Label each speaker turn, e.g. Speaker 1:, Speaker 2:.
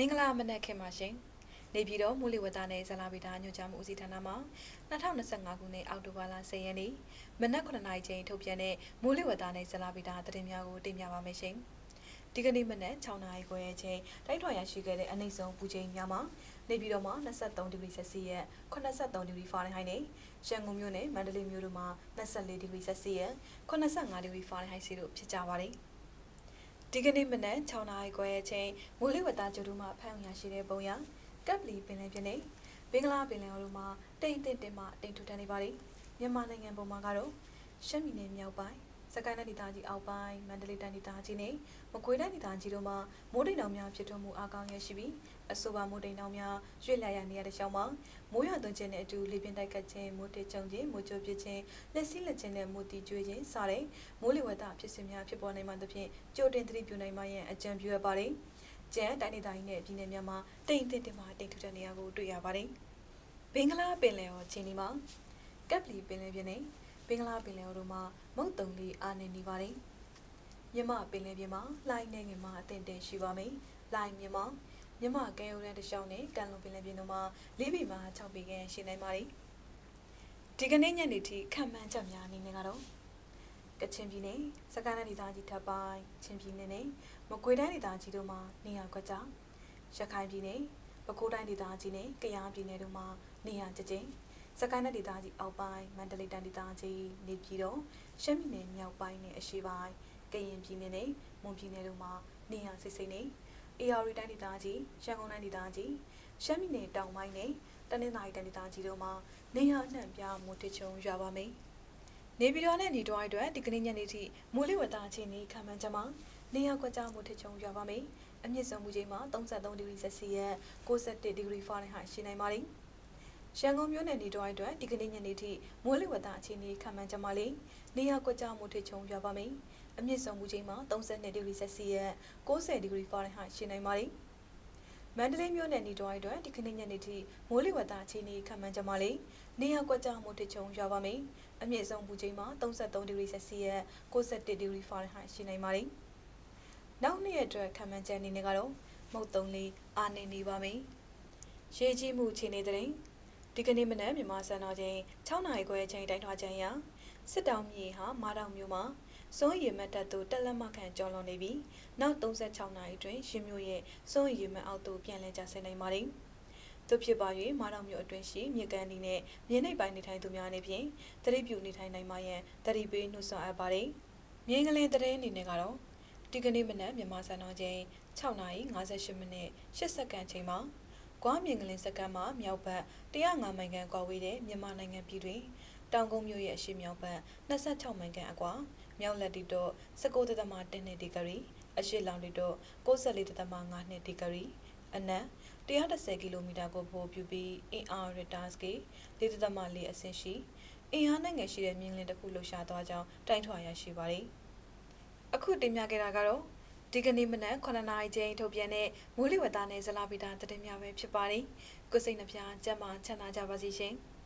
Speaker 1: မင်္ဂလာမနက်ခင်ပါရှင်။နေပြည်တော်မူလဝတ္တနယ်ဇလာဗီတာညွှန်ကြားမှုဦးစီးဌာနမှ2025ခုနှစ်အောက်တိုဘာလ10ရက်နေ့မနက်9:00နာရီချိန်ထုတ်ပြန်တဲ့မူလဝတ္တနယ်ဇလာဗီတာသတင်းများကိုတင်ပြပါမယ်ရှင်။ဒီကနေ့မနက်6နာရီခွဲအချိန်တိုက်ထွာရရှိခဲ့တဲ့အနည်းဆုံးပူချိန်များမှာနေပြည်တော်မှာ23ဒီဂရီဆက်စီယက်83ဒီဂရီဖာရင်ဟိုက်နဲ့ရန်ကုန်မြို့နဲ့မန္တလေးမြို့တို့မှာ24ဒီဂရီဆက်စီယက်85ဒီဂရီဖာရင်ဟိုက်စီတို့ဖြစ်ကြပါတယ်။ ဒီကနေ့မနက်6နာရီခွဲအချိန်မိုးလေဝသကြိုးမှဖမ်းရရှိတဲ့ပုံရကပ်ပလီပင်လယ်ပြင်နဲ့ဘင်္ဂလားပင်လယ်အော်တို့မှာတိမ်တစ်တင်မှတိမ်ထူထန်နေပါလိမြန်မာနိုင်ငံပုံမှာကတော့ရှမ်းပြည်နယ်မြောက်ပိုင်းစ ကိုင်းတိုင်းဒေသကြီးအောက်ပိုင်းမန္တလေးတိုင်းဒေသကြီးနဲ့မကွေးတိုင်းဒေသကြီးတို့မှာမိုးတိမ်တောင်များဖြစ်ထွန်းမှုအကောင်းရရှိပြီးအဆိုပါမိုးတိမ်တောင်များရွှေ့လျရနေရတဲ့ရှောင်းမှာမိုးရွာသွန်းခြင်းနဲ့အတူလေပြင်းတိုက်ကတ်ခြင်းမိုးတေချုံခြင်းမိုးကြိုးပစ်ခြင်းလက်စီးလက်ခြင်းနဲ့မိုးတီကျွေးခြင်းစတဲ့မိုးလေဝသဖြစ်စဉ်များဖြစ်ပေါ်နိုင်မှသဖြင့်ကြိုတင်သတိပြုနိုင်မှရန်အကြံပြုရပါတယ်။ကျန်တိုင်းဒေသကြီးနဲ့ပြည်နယ်များမှာတိမ်တစ်တင်မှတိမ်ထူတဲ့နေရာကိုတွေ့ရပါတယ်။ဘင်္ဂလားပင်လယ်ော်ချင်းဒီမှာကပ်ပလီပင်လယ်ပြင်နဲ့ ဘင်္ဂလားပင်လယ်ော်တို့မှာမုတ်တုံလေးအားနေနေပါတယ်။မြမပင်လယ်ပြင်မှာလှိုင်းနေငင်မှာအတင်တင်ရှိပါမယ်။လှိုင်းမြမမြမကဲရိုးရန်တစ်လျှောက်နဲ့ကန်လုံပင်လယ်ပြင်တို့မှာလေးပေမှာ6ပေခန့်ရှိနိုင်ပါတယ်။ဒီကနေ့ညနေထိခံမှန်းချက်များအနေနဲ့ကတော့ကချင်ပြည်နယ်စကိုင်းတိုင်းဒေသကြီးထပ်ပိုင်းချင်းပြည်နယ်နဲ့မကွေးတိုင်းဒေသကြီးတို့မှာနေရာကွက်ကြားရခိုင်ပြည်နယ်ပဲခူးတိုင်းဒေသကြီးနဲ့ကယားပြည်နယ်တို့မှာနေရာကျကျင်း စကိုင်းတိုင်းဒေသကြီးအောက်ပိုင်းမန္တလေးတိုင်းဒေသကြီးနေပြည်တော်ရှမ်းပြည်နယ်မြောက်ပိုင်းနဲ့အရှေ့ပိုင်းကရင်ပြည်နယ်နဲ့မွန်ပြည်နယ်တို့မှာနေရာစိတ်စိတ်နဲ့ AR တိုင်းဒေသကြီးရန်ကုန်တိုင်းဒေသကြီးရှမ်းပြည်နယ်တောင်ပိုင်းနဲ့တနင်္သာရီတိုင်းဒေသကြီးတို့မှာနေရာအနှံ့ပြားမိုးထချုံရွာပါမယ်။နေပြည်တော်နဲ့နေတော်အတွက်ဒီကနေ့ညနေထိမိုးလေဝသအခြေအနေခံမှန်းချက်မှာနေရာကွက်ကြားမိုးထချုံရွာပါမယ်။အမြင့်ဆုံးမူချိန်မှာ33ဒီဂရီဆက်စီယက်61ဒီဂရီဖာရင်ဟိုက်ရှိနိုင်ပါတယ်။ ရန်ကုန်မြို့နယ်နေတော်အတွက်ဒီကနေ့ညနေထိမိုးလေဝသအခြေအနေခံမှန်းချက်မှာလေနေရာကွက်ကြားမိုးထချုံရွာပါမယ်။အမြင့်ဆုံးမူချိန်မှာ32ဒီဂရီဆက်စီယက်60ဒီဂရီဖာရင်ဟိုက်ရှိနိုင်ပါတယ်။မန္တလေးမြို့နယ်နေတော်အတွက်ဒီကနေ့ညနေထိမိုးလေဝသအခြေအနေခံမှန်းချက်မှာလေနေရာကွက်ကြားမိုးထချုံရွာပါမယ်။အမြင့်ဆုံးပူချိန်မှာ33ဒီဂရီဆက်စီယက်61ဒီဂရီဖာရင်ဟိုက်ရှိနိုင်ပါတယ်။နောက်နေ့ရက်အတွက်ခံမှန်းချက်အနေနဲ့ကတော့မုတ်တုံလေးအာနေနေပါမယ်။ရေကြီးမှုအခြေအနေတဲ့ ဒီကနေ့မနက်မြန်မာစံတော်ချိန်6နာရီခွဲအချိန်တိုင်းထွာချိန်ရာစစ်တောင်မြေဟာမာတောင်မြို့မှာစွန့်ရည်မတ်တပ်သို့တက်လက်မခံကျော်လွန်နေပြီးနောက်36နာရီတွင်ရှင်မြို့ရဲ့စွန့်ရည်မတ်အောက်သို့ပြန်လည်ကျဆင်းနိုင်ပါတယ်။သို့ဖြစ်ပါ၍မာတောင်မြို့အတွင်းရှိမြေကန်ဒီနဲ့မြေနိမ့်ပိုင်းနေထိုင်သူများအနေဖြင့်တတိပြုနေထိုင်နိုင်မှရန်တတိပေးနှုတ်ဆက်အပ်ပါတယ်။မြေငလင်တရင်အနေနဲ့ကတော့ဒီကနေ့မနက်မြန်မာစံတော်ချိန်6:58မိနစ်8စက္ကန့်ချိန်မှာ ကွာမြင်ကလင်းစက္ကန့်မှာမြောက်ဘက်105မိုင်ခန့်ကွာဝေးတဲ့မြန်မာနိုင်ငံပြည်တွင်တောင်ကုန်းမြို့ရဲ့အရှေ့မြောက်ဘက်26မိုင်ခန့်အကွာမြောက်လက်တီတော့19.1ဒီဂရီအရှေ့လောင်တီတော့94.5ဒီဂရီအနက်110ကီလိုမီတာကိုပို့ပြပြီးအင်အားရတာစကေ4.4အဆင့်ရှိအင်အားနိုင်ငံရှိတဲ့မြင်းလင်းတစ်ခုလှူရှာသွားကြောင်းတိုင်ထွာရရှိပါတယ်။အခုတင်ပြခဲ့တာကတော့ ဒီကနေ့မနက်9နာရီချိန်ထုတ်ပြန်တဲ့မိုးလေဝသနဲ့ဇလာဗီတာသတင်းများပဲဖြစ်ပါတယ်။ကိုစိတ်နှပြကျမ်းမာချမ်းသာကြပါစေရှင်။